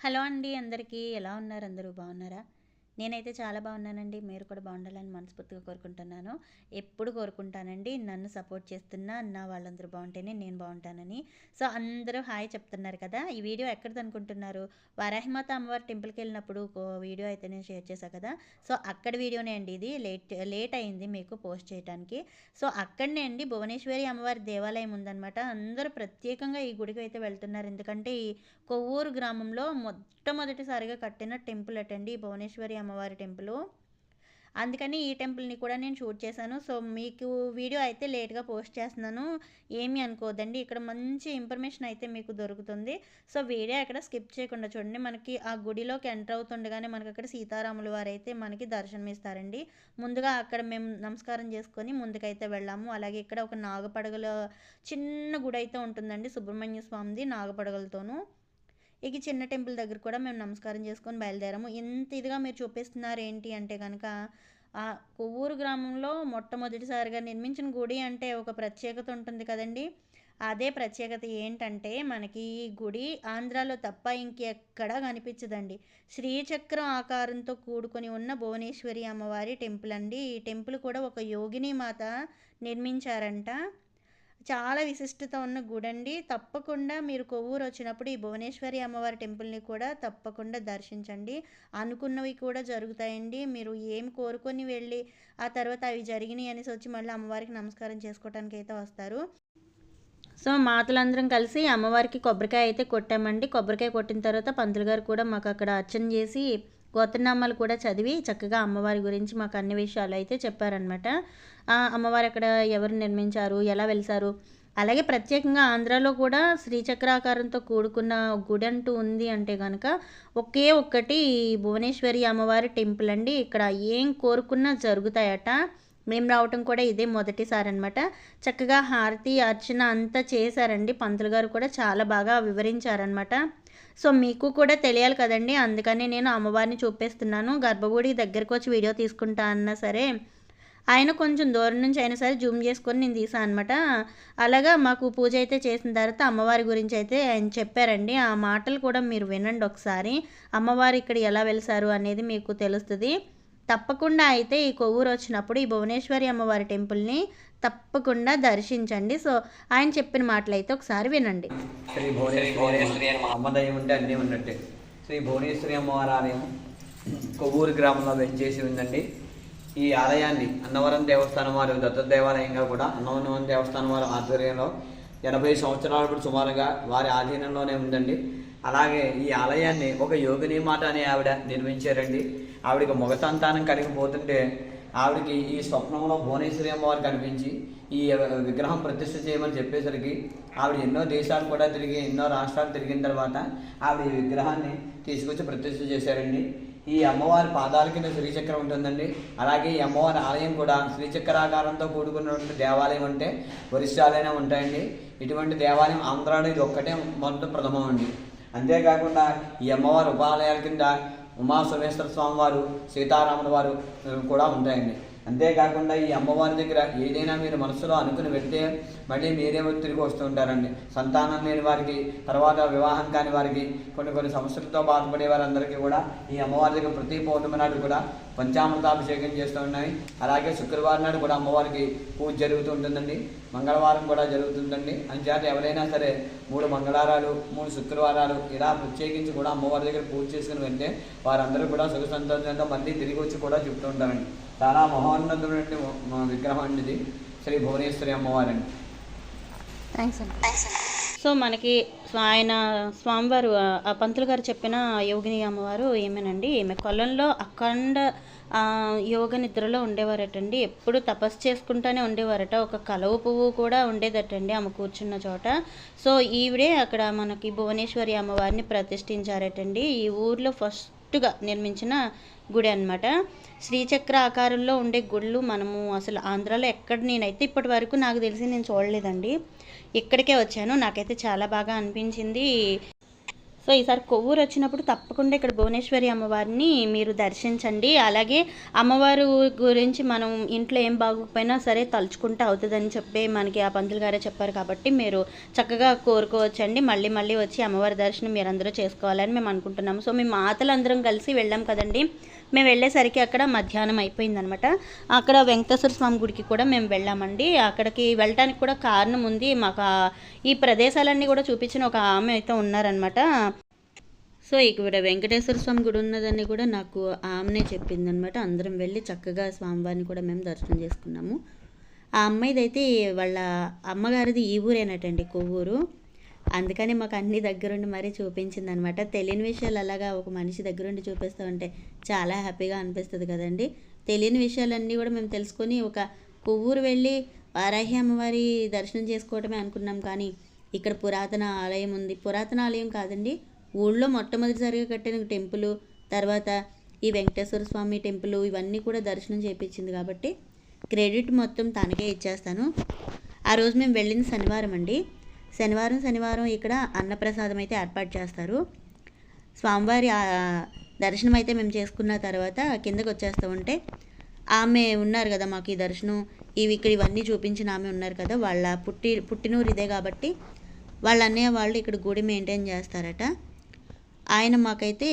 Hello అండి అందరికీ ఎలా ఉన్నారు? అందరూ బాగున్నారా? నేనైతే చాలా బాగున్నానండి. మీరు కూడా బాగుండాలని మనస్ఫూర్తిగా కోరుకుంటున్నాను. ఎప్పుడు కోరుకుంటానండి నన్ను సపోర్ట్ చేస్తున్న నా వాళ్ళందరూ బాగుంటేనే నేను బాగుంటానని. సో అందరూ హాయ్ చెప్తున్నారు కదా ఈ వీడియో ఎక్కడిది అనుకుంటున్నారు? వారాహిమాత అమ్మవారి టెంపుల్కి వెళ్ళినప్పుడు వీడియో అయితే నేను షేర్ చేశాను కదా. సో అక్కడ వీడియోనే అండి ఇది. లేట్ లేట్ అయింది మీకు పోస్ట్ చేయడానికి సో అక్కడనే అండి భువనేశ్వరి అమ్మవారి దేవాలయం ఉందన్నమాట. అందరూ ప్రత్యేకంగా ఈ గుడికి అయితే వెళ్తున్నారు. ఎందుకంటే ఈ కొవ్వూరు గ్రామంలో మొట్టమొదటిసారిగా కట్టిన టెంపుల్ అటండి భువనేశ్వరి అమ్మ అమ్మవారి టెంపుల్. అందుకని ఈ టెంపుల్ని కూడా నేను షూట్ చేశాను. సో మీకు వీడియో అయితే లేట్గా పోస్ట్ చేస్తున్నాను. ఏమీ అనుకోదండి ఇక్కడ మంచి ఇన్ఫర్మేషన్ అయితే మీకు దొరుకుతుంది. సో వీడియో అక్కడ స్కిప్ చేయకుండా చూడండి. మనకి ఆ గుడిలోకి ఎంటర్ అవుతుండగానే మనకి అక్కడ సీతారాముల వారు అయితే మనకి దర్శనం ఇస్తారండి ముందుగా అక్కడ మేము నమస్కారం చేసుకొని ముందుకైతే వెళ్ళాము. అలాగే ఇక్కడ ఒక నాగపడగల చిన్న గుడి అయితే ఉంటుందండి సుబ్రహ్మణ్య స్వామిది నాగపడగలతోనూ. ఇక చిన్న టెంపుల్ దగ్గర కూడా మేము నమస్కారం చేసుకొని బయలుదేరాము. ఎంత ఇదిగా మీరు చూపిస్తున్నారు ఏంటి అంటే కనుక ఆ కొవ్వూరు గ్రామంలో మొట్టమొదటిసారిగా నిర్మించిన గుడి అంటే ఒక ప్రత్యేకత ఉంటుంది కదండి. అదే ప్రత్యేకత ఏంటంటే మనకి ఈ గుడి ఆంధ్రాలో తప్ప ఇంకెక్కడా కనిపించదండి. శ్రీచక్రం ఆకారంతో కూడుకొని ఉన్న భువనేశ్వరి అమ్మవారి టెంపుల్ అండి. ఈ టెంపుల్ కూడా ఒక యోగిని మాత నిర్మించారంట. చాలా విశిష్టత ఉన్న గుడండి. తప్పకుండా మీరు కొవ్వూరు వచ్చినప్పుడు ఈ భువనేశ్వరి అమ్మవారి టెంపుల్ని కూడా తప్పకుండా దర్శించండి. అనుకున్నవి కూడా జరుగుతాయండి. మీరు ఏం కోరుకొని వెళ్ళి ఆ తర్వాత అవి జరిగినాయి అనేసి వచ్చి మళ్ళీ అమ్మవారికి నమస్కారం చేసుకోవడానికి అయితే వస్తారు. సో మాతలందరం కలిసి అమ్మవారికి కొబ్బరికాయ అయితే కొట్టామండి. కొబ్బరికాయ కొట్టిన తర్వాత పంతులు గారు కూడా మాకు అక్కడ అర్చన చేసి గోత్రనామాలు కూడా చదివి చక్కగా అమ్మవారి గురించి మాకు అన్ని విషయాలు అయితే చెప్పారనమాట అమ్మవారు అక్కడ ఎవరు నిర్మించారు ఎలా వెలిసారు? అలాగే ప్రత్యేకంగా ఆంధ్రాలో కూడా శ్రీచక్రాకారంతో కూడుకున్న గుడి అంటూ ఉంది అంటే కనుక ఒకే ఒక్కటి భువనేశ్వరి అమ్మవారి టెంపుల్ అండి. ఇక్కడ ఏం కోరుకున్నా జరుగుతాయట. మేము రావటం కూడా ఇదే మొదటిసారి అనమాట చక్కగా హారతి అర్చన అంతా చేశారండి. పంతులు గారు కూడా చాలా బాగా వివరించారనమాట సో మీకు కూడా తెలియాలి కదండి. అందుకని నేను అమ్మవారిని చూపిస్తున్నాను. గర్భగుడి దగ్గరకు వచ్చి వీడియో తీసుకుంటా అన్నా సరే. ఆయన కొంచెం దూరం నుంచి అయినా సరే జూమ్ చేసుకొని నేను తీసాను అనమాట అలాగా మాకు పూజ అయితే చేసిన తర్వాత అమ్మవారి గురించి అయితే ఆయన చెప్పారండి. ఆ మాటలు కూడా మీరు వినండి ఒకసారి. అమ్మవారు ఇక్కడ ఎలా వెలిసారు అనేది మీకు తెలుస్తుంది. తప్పకుండా అయితే ఈ కొవ్వూరు వచ్చినప్పుడు ఈ భువనేశ్వరి అమ్మవారి టెంపుల్ని తప్పకుండా దర్శించండి. సో ఆయన చెప్పిన మాటలు అయితే ఒకసారి వినండి. శ్రీ భువనేశ్వరి అమ్మదయం ఉంటే అన్నీ ఉన్నట్టే. శ్రీ భువనేశ్వరి అమ్మవారి ఆలయం కొవ్వూరు గ్రామంలో వెంచేసి ఉందండి. ఈ ఆలయాన్ని అన్నవరం దేవస్థానం వారి దత్త దేవాలయంగా కూడా అన్నవరం దేవస్థానం వారి ఆధ్వర్యంలో ఎనభై సంవత్సరాల సుమారుగా వారి ఆధీనంలోనే ఉందండి. అలాగే ఈ ఆలయాన్ని ఒక యోగిని మాట అనే ఆవిడ నిర్మించారండి. ఆవిడకి మొగ సంతానం కలిగిపోతుంటే ఆవిడకి ఈ స్వప్నంలో భువనేశ్వరి అమ్మవారు కనిపించి ఈ విగ్రహం ప్రతిష్ఠ చేయమని చెప్పేసరికి ఆవిడ ఎన్నో దేశాలు కూడా తిరిగి ఎన్నో రాష్ట్రాలు తిరిగిన తర్వాత ఆవిడ ఈ విగ్రహాన్ని తీసుకొచ్చి ప్రతిష్ఠ చేశారండి. ఈ అమ్మవారి పాదాల కింద శ్రీచక్రం ఉంటుందండి. అలాగే ఈ అమ్మవారి ఆలయం కూడా శ్రీచక్రాకారంతో కూడుకున్నటువంటి దేవాలయం అంటే వరిష్టాలైనా ఉంటాయండి. ఇటువంటి దేవాలయం ఆంధ్రాలో ఇది ఒక్కటే మొదటి ప్రథమం అండి. అంతేకాకుండా ఈ అమ్మవారి ఉపాలయాల కింద ఉమా సోమేశ్వర స్వామి వారు సీతారాముల వారు కూడా ఉంటాయండి. అంతేకాకుండా ఈ అమ్మవారి దగ్గర ఏదైనా మీరు మనసులో అనుకుని వెళ్తే మళ్ళీ మీరేమో తిరిగి వస్తూ ఉంటారండి సంతానం లేని వారికి తర్వాత వివాహం కాని వారికి కొన్ని కొన్ని సమస్యలతో బాధపడే వారందరికీ కూడా ఈ అమ్మవారి దగ్గర ప్రతి పౌర్ణమి నాడు కూడా పంచామృతాభిషేకం చేస్తూ ఉన్నాయి. అలాగే శుక్రవారం నాడు కూడా అమ్మవారికి పూజ జరుగుతూ ఉంటుందండి. మంగళవారం కూడా జరుగుతుందండి. అంచేత ఎవరైనా సరే మూడు మంగళవారాలు మూడు శుక్రవారాలు ఇలా ప్రత్యేకించి కూడా అమ్మవారి దగ్గర పూజ చేసుకుని వెళ్తే వారందరూ కూడా సుఖ సంతోషంగా మళ్ళీ తిరిగి వచ్చి కూడా చెప్తూ ఉంటారండి. చాలా మహోన్నతమైన విగ్రహం అండి ఇది. శ్రీ భువనేశ్వరి అమ్మవారండి. థ్యాంక్స్ అండి. సో మనకి ఆయన స్వామివారు ఆ పంతులు గారు చెప్పిన యోగిని అమ్మవారు ఏమేనండి? ఈమె కొలంలో అఖండ యోగ నిద్రలో ఉండేవారటండి. ఎప్పుడు తపస్సు చేసుకుంటూనే ఉండేవారట. ఒక కలవ పువ్వు కూడా ఉండేదటండి ఆమె కూర్చున్న చోట. సో ఈవిడే అక్కడ మనకి భువనేశ్వరి అమ్మవారిని ప్రతిష్ఠించారటండి. ఈ ఊర్లో ఫస్ట్గా నిర్మించిన గుడి అనమాట శ్రీచక్ర ఆకారంలో ఉండే గుళ్ళు మనము అసలు ఆంధ్రాలో ఎక్కడ నేనైతే ఇప్పటి వరకు నాకు తెలిసి నేను చూడలేదండి. ఇక్కడికే వచ్చాను. నాకైతే చాలా బాగా అనిపించింది. సో ఈసారి కొవ్వూరు వచ్చినప్పుడు తప్పకుండా ఇక్కడ భువనేశ్వరి అమ్మవారిని మీరు దర్శించండి. అలాగే అమ్మవారు గురించి మనం ఇంట్లో ఏం బాగోకపోయినా సరే తలుచుకుంటే అవుతుందని చెప్పి మనకి ఆ పంతులు గారే చెప్పారు కాబట్టి మీరు చక్కగా కోరుకోవచ్చండి. మళ్ళీ మళ్ళీ వచ్చి అమ్మవారి దర్శనం మీరందరూ చేసుకోవాలని మేము అనుకుంటున్నాము సో మేము మాతలందరం కలిసి వెళ్ళాం కదండి. మేము వెళ్ళేసరికి అక్కడ మధ్యాహ్నం అయిపోయిందనమాట. అక్కడ వెంకటేశ్వర స్వామి గుడికి కూడా మేము వెళ్ళామండి. అక్కడికి వెళ్ళటానికి కూడా కారణం ఉంది. మాకు ఈ ప్రదేశాలన్నీ కూడా చూపించిన ఒక ఆమె అయితే ఉన్నారనమాట. సో ఇక్కడ వెంకటేశ్వర స్వామి గుడి ఉన్నదని కూడా నాకు ఆమెనే చెప్పిందనమాట అందరం వెళ్ళి చక్కగా స్వామివారిని కూడా మేము దర్శనం చేసుకున్నాము. ఆ అమ్మాయిదైతే వాళ్ళ అమ్మగారిది ఈ ఊరేనటండి కొవ్వూరు. అందుకని మాకు అన్ని దగ్గరుండి మరీ చూపించింది అనమాట తెలియని విషయాలు అలాగా ఒక మనిషి దగ్గరుండి చూపిస్తూ ఉంటే చాలా హ్యాపీగా అనిపిస్తుంది కదండి. తెలియని విషయాలన్నీ కూడా మేము తెలుసుకొని ఒక కొవ్వూరు వెళ్ళి వారాహి అమ్మవారి దర్శనం చేసుకోవటమే అనుకున్నాం కానీ ఇక్కడ పురాతన ఆలయం ఉంది. పురాతన ఆలయం కాదండి ఊళ్ళో మొట్టమొదటిసారిగా కట్టిన టెంపుల్ తర్వాత ఈ వెంకటేశ్వర స్వామి టెంపుల్ ఇవన్నీ కూడా దర్శనం చేయించింది కాబట్టి క్రెడిట్ మొత్తం తనకే ఇచ్చేస్తాను. ఆ రోజు మేము వెళ్ళింది శనివారం అండి. శనివారం శనివారం ఇక్కడ అన్నప్రసాదం అయితే ఏర్పాటు చేస్తారు. స్వామివారి దర్శనం అయితే మేము చేసుకున్న తర్వాత కిందకు వచ్చేస్తూ ఉంటే ఆమె ఉన్నారు కదా మాకు ఈ దర్శనం ఇవి ఇక్కడ ఇవన్నీ చూపించిన ఆమె ఉన్నారు కదా వాళ్ళ పుట్టి పుట్టినూరు ఇదే కాబట్టి వాళ్ళ అన్నయ్య వాళ్ళు ఇక్కడ గుడి మెయింటైన్ చేస్తారట. ఆయన మాకైతే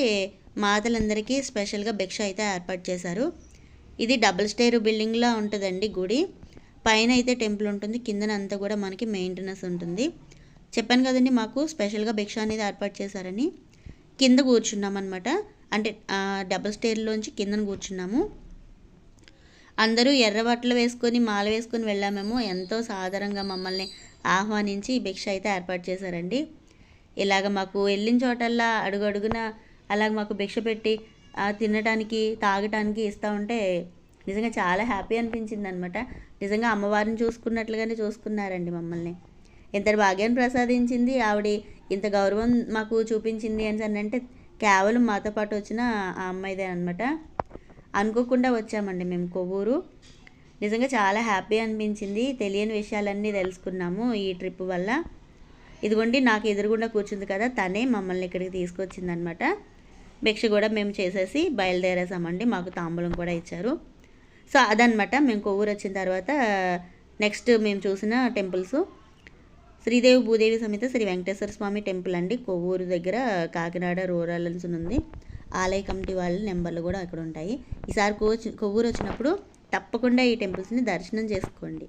మాతలందరికీ స్పెషల్గా భిక్ష అయితే ఏర్పాటు చేశారు. ఇది డబుల్ స్టేర్ బిల్డింగ్లా ఉంటుందండి గుడి. పైన అయితే టెంపుల్ ఉంటుంది. కిందన అంతా కూడా మనకి మెయింటెనెన్స్ ఉంటుంది. చెప్పాను కదండి మాకు స్పెషల్గా భిక్ష అనేది ఏర్పాటు చేశారని. కింద కూర్చున్నాం అనమాట అంటే డబుల్ స్టేర్లోంచి కిందన కూర్చున్నాము. అందరూ ఎర్ర బట్టలు వేసుకొని మాల వేసుకొని వెళ్ళామేమో. ఎంతో సాధారణంగా మమ్మల్ని ఆహ్వానించి భిక్ష అయితే ఏర్పాటు చేశారండి. ఇలాగ మాకు వెళ్ళిన చోటల్లా అడుగు అడుగున అలాగ మాకు భిక్ష పెట్టి తినటానికి తినడానికి తాగటానికి ఇస్తూ ఉంటే నిజంగా చాలా హ్యాపీ అనిపించింది అనమాట నిజంగా అమ్మవారిని చూసుకున్నట్లుగానే చూసుకున్నారండి మమ్మల్ని. ఇంత భాగ్యాన్ని ప్రసాదించింది ఆవిడ ఇంత గౌరవం మాకు చూపించింది అని అంటే కేవలం మాతో పాటు వచ్చిన ఆ అమ్మాయిదే అనమాట అనుకోకుండా వచ్చామండి మేము కొవ్వూరు. నిజంగా చాలా హ్యాపీ అనిపించింది. తెలియని విషయాలన్నీ తెలుసుకున్నాము ఈ ట్రిప్ వల్ల. ఇదిగోండి నాకు ఎదురుగుండా కూర్చుంది కదా తనే మమ్మల్ని ఇక్కడికి తీసుకొచ్చింది అనమాట భిక్ష కూడా మేము చేసేసి బయలుదేరేసామండి మాకు తాంబూలం కూడా ఇచ్చారు. సో అదనమాట మేము కొవ్వూరు వచ్చిన తర్వాత నెక్స్ట్ మేము చూసిన టెంపుల్స్. శ్రీదేవి భూదేవి సమేత శ్రీ వెంకటేశ్వర స్వామి టెంపుల్ అండి కొవ్వూరు దగ్గర కాకినాడ రూరల్ అని ఉంది ఆలయ కమిటీ వాళ్ళ నెంబర్లు కూడా అక్కడ ఉంటాయి. ఈసారి కొవ్వూరు కొవ్వూరు వచ్చినప్పుడు తప్పకుండా ఈ టెంపుల్స్ని దర్శనం చేసుకోండి.